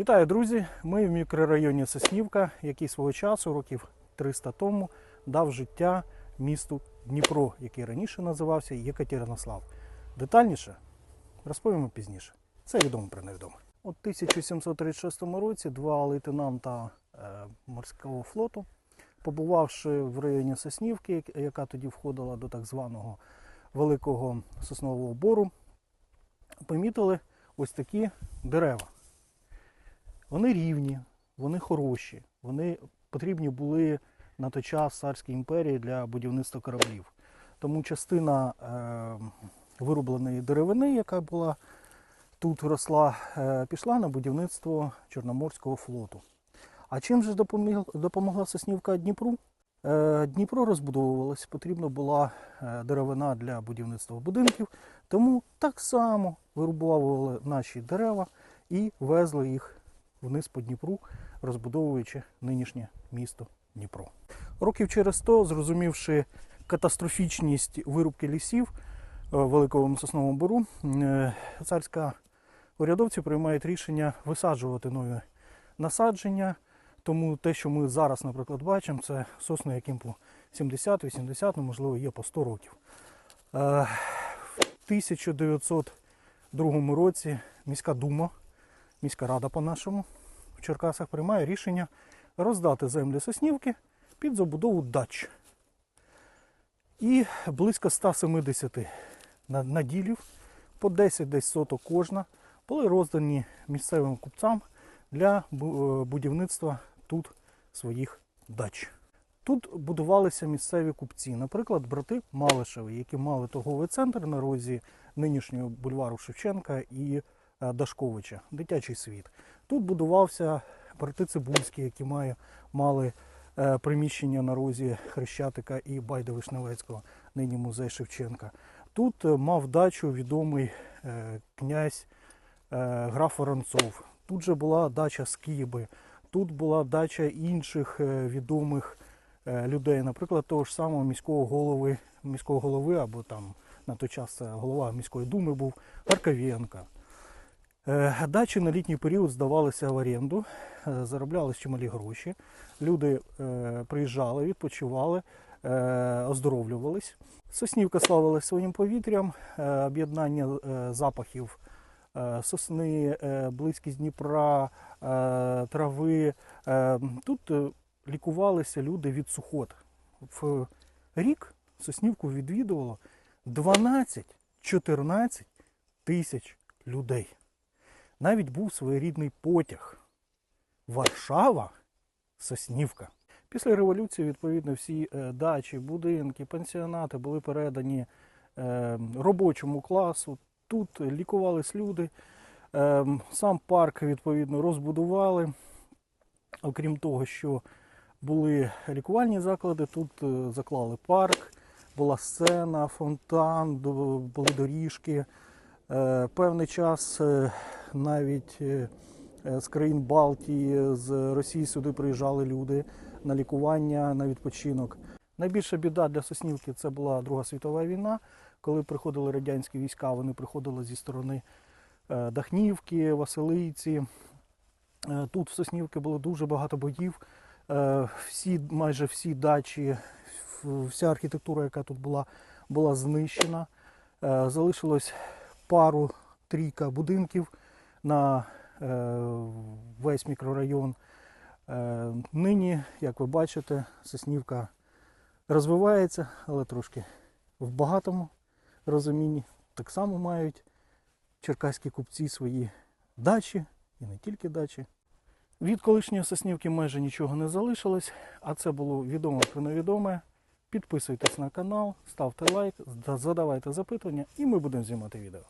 Вітаю, друзі! Ми в мікрорайоні Соснівка, який свого часу, років 300 тому, дав життя місту Дніпро, який раніше називався Єкатеринослав. Детальніше розповімо пізніше. Це відомо про невідоме. У 1736 році два лейтенанта е, морського флоту, побувавши в районі Соснівки, яка тоді входила до так званого Великого Соснового бору, помітили ось такі дерева. Вони рівні, вони хороші, вони потрібні були на той час Царській імперії для будівництва кораблів. Тому частина е, виробленої деревини, яка була тут росла, е, пішла на будівництво Чорноморського флоту. А чим же допоміг, допомогла Соснівка Дніпру? Е, Дніпро розбудовувалось, потрібна була е, деревина для будівництва будинків, тому так само вирубували наші дерева і везли їх вниз по Дніпру, розбудовуючи нинішнє місто Дніпро. Років через 100, зрозумівши катастрофічність вирубки лісів е, Великому Сосновому Бору, е, царська урядовці приймають рішення висаджувати нові насадження. Тому те, що ми зараз, наприклад, бачимо, це сосни, яким по 70-80, ну, можливо, є по 100 років. Е, В 1902 році міська дума, міська рада по-нашому, в Черкасах приймає рішення роздати землі Соснівки під забудову дач. І близько 170 наділів, по 10 десь соток кожна, були роздані місцевим купцям для е, будівництва тут своїх дач. Тут будувалися місцеві купці, наприклад, брати Малишеви, які мали торговий центр на розі нинішнього бульвару Шевченка і Дашковича, дитячий світ. Тут будувався брати Цибульські, які має, мали е, приміщення на розі Хрещатика і Байда Вишневецького, нині музей Шевченка. Тут е, мав дачу відомий е, князь е, граф Воронцов. Тут же була дача Скіби, тут була дача інших е, відомих е, людей, наприклад, того ж самого міського голови, міського голови, або там на той час голова міської думи був Харковєнка. Е, Дачі на літній період здавалися в оренду, е, зароблялись чималі гроші. Люди е, приїжджали, відпочивали, оздоровлювались. Соснівка славилась своїм повітрям, об'єднання запахів сосни, близькість Дніпра, трави. Тут лікувалися люди від сухот. В рік Соснівку відвідувало 12-14 тисяч людей. Навіть був своєрідний потяг. Варшава, Соснівка. Після революції, відповідно, всі е, дачі, будинки, пансіонати були передані е, робочому класу. Тут лікувались люди. Е, Сам парк, відповідно, розбудували. Окрім того, що були лікувальні заклади, тут заклали парк, була сцена, фонтан, були доріжки. Е, Певний час е, навіть е, з країн Балтії, з Росії сюди приїжджали люди на лікування, на відпочинок. Найбільша біда для Соснівки це була Друга світова війна. Коли приходили радянські війська, вони приходили зі сторони Дахнівки, Василиці. Тут в Соснівки було дуже багато боїв. Всі, майже всі дачі, вся архітектура, яка тут була, була знищена. Залишилось пару трійка будинків на е, весь мікрорайон. Е, Нині, як ви бачите, Соснівка розвивається, але трошки в багатому розумінні. Так само мають черкаські купці свої дачі і не тільки дачі. Від колишньої Соснівки майже нічого не залишилось, а це було відомо про невідоме. Підписуйтесь на канал, ставте лайк, задавайте запитання і ми будемо знімати відео.